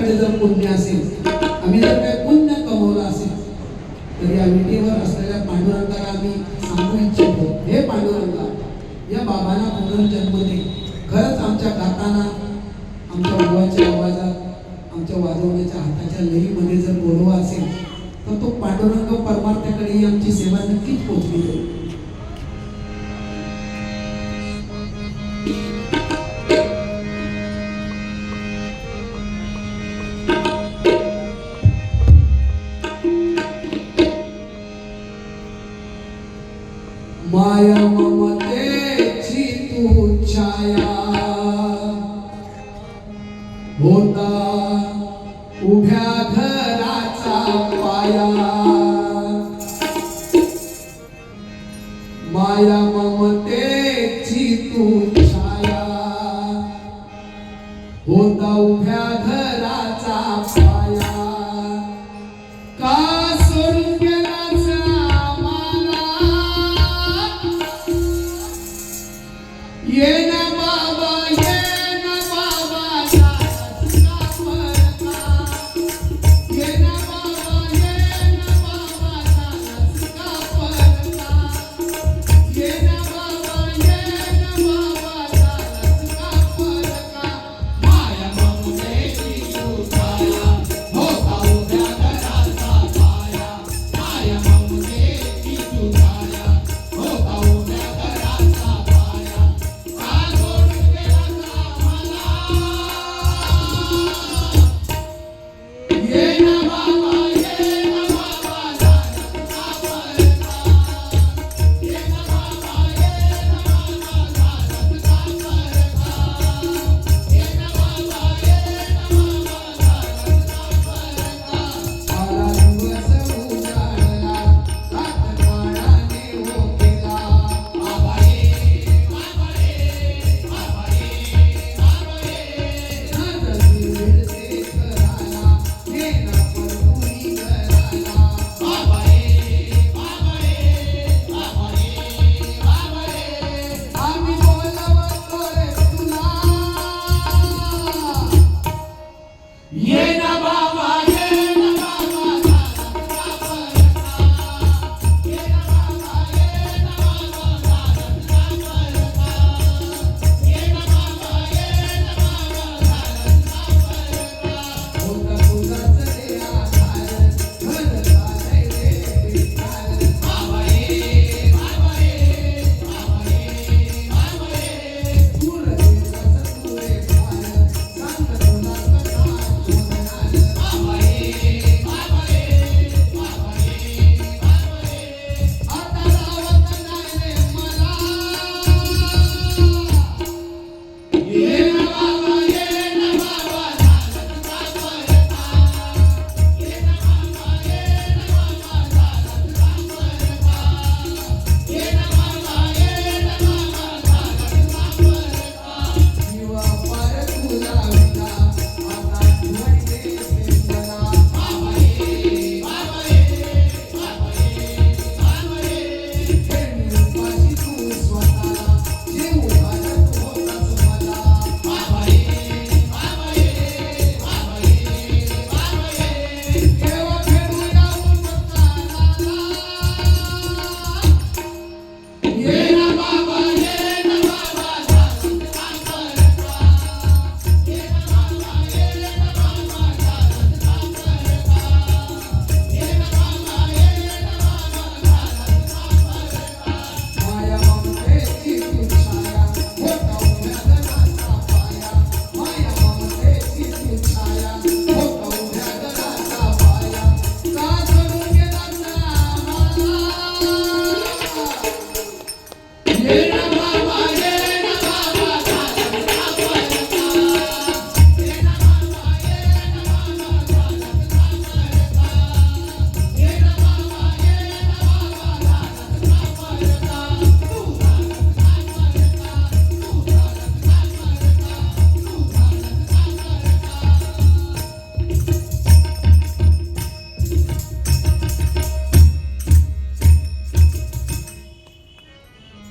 आमच्याकडे जर पुण्य असेल आम्ही जर काही पुण्य कमवलं असेल तर या विटेवर असलेल्या पांडुरंगाला आम्ही सांगू इच्छितो हे पांडुरंगा या बाबांना पुनर्जन्म दे. खरंच आमच्या गाताना आमच्या मुलाच्या आवाजात आमच्या वाजवण्याच्या हाताच्या लईमध्ये जर गोडवा असेल तर तो पांडुरंग परमार्थाकडेही आमची सेवा नक्कीच पोचली जाईल माया ममतेची तू छाया. होता उभ्या घर Yeah.